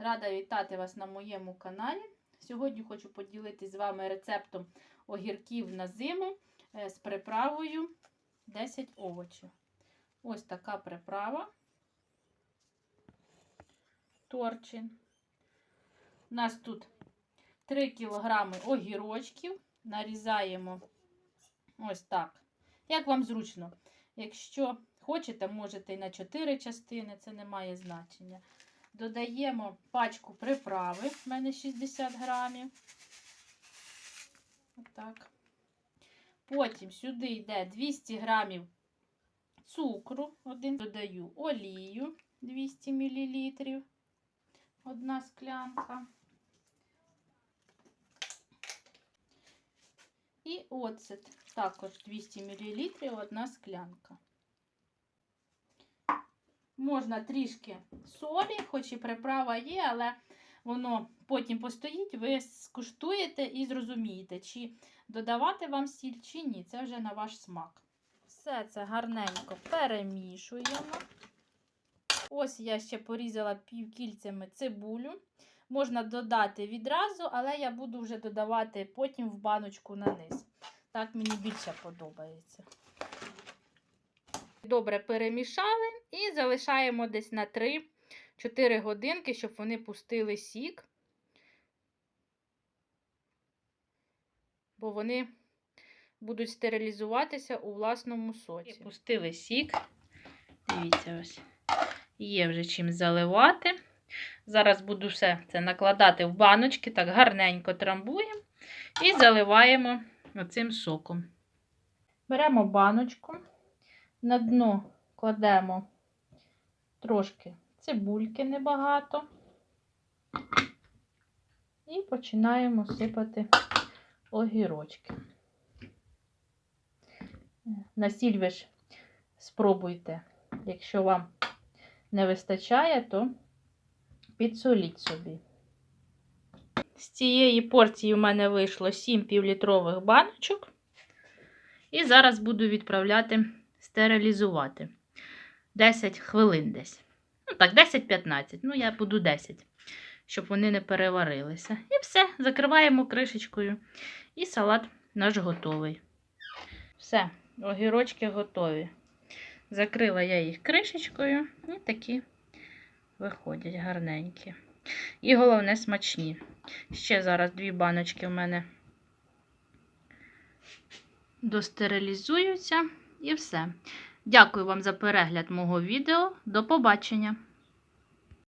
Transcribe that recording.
Рада вітати вас на моєму каналі. Сьогодні хочу поділитися з вами рецептом огірків на зиму е, з приправою 10 овочів. Ось така приправа. Торчин. У нас тут 3 кг огірочків. Нарізаємо ось так. Як вам зручно. Якщо хочете, можете і на 4 частини, це не має значення. Додаємо пачку приправи, в мене 60 грамів. Отак. Потім сюди йде 200 грамів цукру, один додаю олію 200 мл, одна склянка. І оцет також 200 мл, одна склянка. Можна трішки солі, хоч і приправа є, але воно потім постоїть, ви скуштуєте і зрозумієте, чи додавати вам сіль, чи ні. Це вже на ваш смак. Все це гарненько перемішуємо. Ось я ще порізала півкільцями цибулю. Можна додати відразу, але я буду вже додавати потім в баночку на низ. Так мені більше подобається. Добре перемішали і залишаємо десь на 3-4 годинки, щоб вони пустили сік. Бо вони будуть стерилізуватися у власному соці. Пустили сік. Дивіться, ось. Є вже чим заливати. Зараз буду все це накладати в баночки, так гарненько трамбуємо і заливаємо оцим соком. Беремо баночку, на дно кладемо трошки цибульки небагато. І починаємо сипати огірочки. На сіль ви ж спробуйте, якщо вам не вистачає, то підсоліть собі. З цієї порції в мене вийшло 7 півлітрових баночок. І зараз буду відправляти стерилізувати. 10 хвилин десь. Ну так, 10-15. Ну, я буду 10, щоб вони не переварилися. І все, закриваємо кришечкою. І салат наш готовий. Все, огірочки готові. Закрила я їх кришечкою і такі виходять гарненькі. І головне смачні. Ще зараз дві баночки в мене достерилізуються і все. Дякую вам за перегляд мого відео. До побачення!